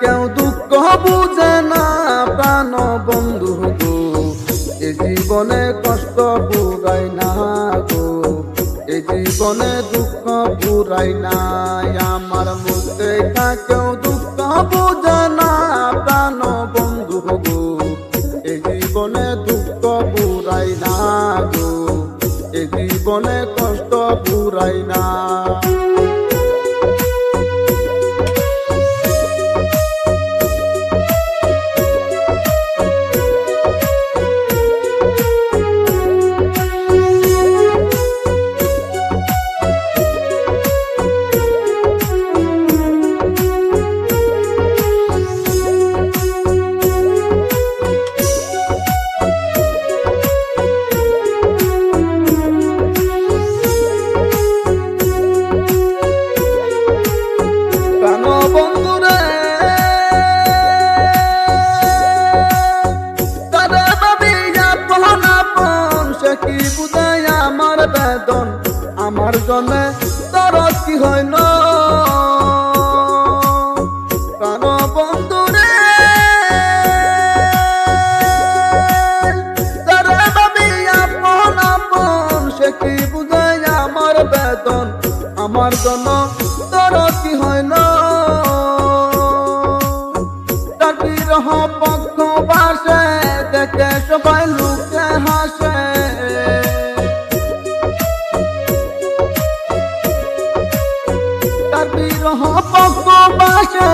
কেউ দুঃখ বুঝে না, প্রাণ বন্ধু গো। এ জীবনে কষ্ট পুরাই না গো। এ জীবনে দুঃখ পুরাই না আমার মুখে কেউ দুঃখ বুঝে না, প্রাণ বন্ধু গো। এ জীবনে দুঃখ পুরাই না গো। এ জীবনে কষ্ট পুরাই না। কি বুঝাই আমার বেদন? আমার জন্য তোর কি হয় না আমার জন্য তোর কি হয় বিরহ পক্ষ বাসে, দেখে সবাই লুকে হাসে। বিরহ পক্ষ বাসে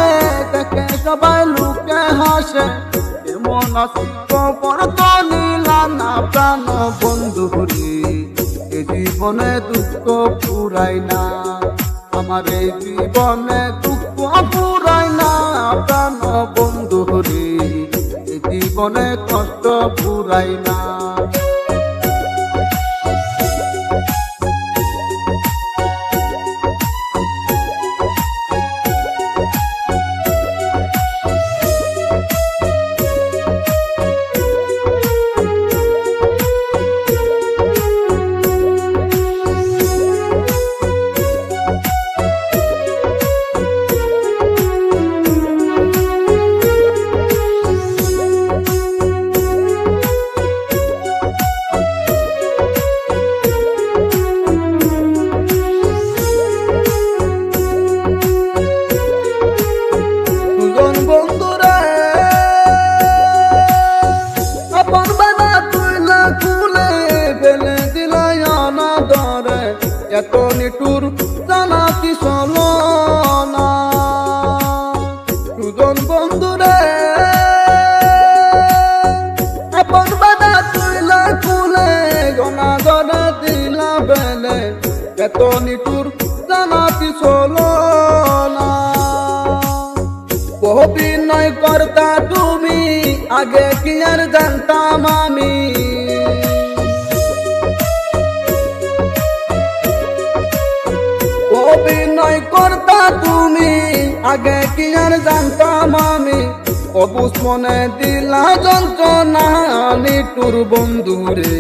দেখে সবাই লুকে হাসে। এমন খবর তো নিলাম না প্রাণ বন্ধু এ জীবনে দুঃখ পুরাই না, আমার এই জীবনে দুঃখ পুরাই না, প্রাণ বন্ধু রে জীবনে কষ্ট পুরাই না। এত নিটুর জানা কি না? দুজন বন্ধুরে, আপন বাবা তুই না খুলে অনাদরে দিলা বেলে। এত নিটুর জানা কি না? অভিনয় করতা তুমি, আগে কি আর জানতাম আমি? করতা তুমি? আগে কি আর জানতাম আমি? অবুস মনে দিলা যন্ত্রণা নিটুর বন্ধুরে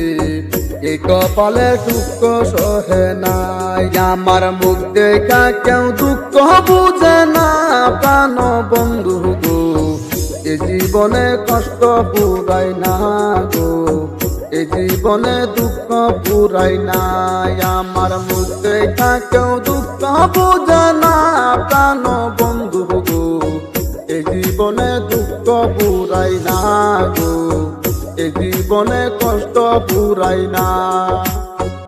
এই কপালে দুঃখ সহে নাই, আমার মুখ দেখা কেউ দুঃখ বুঝে না, প্রাণ বন্ধু গো। এ জীবনে কষ্ট পুরাই না গো। এ জীবনে দুঃখ পুরাই নাই। আমার মুখে থাকেও দুঃখ বুঝে না প্রাণ বন্ধু গো। এ জীবনে দুঃখ পুরাই না গো। এ জীবনে কষ্ট পুরাই না।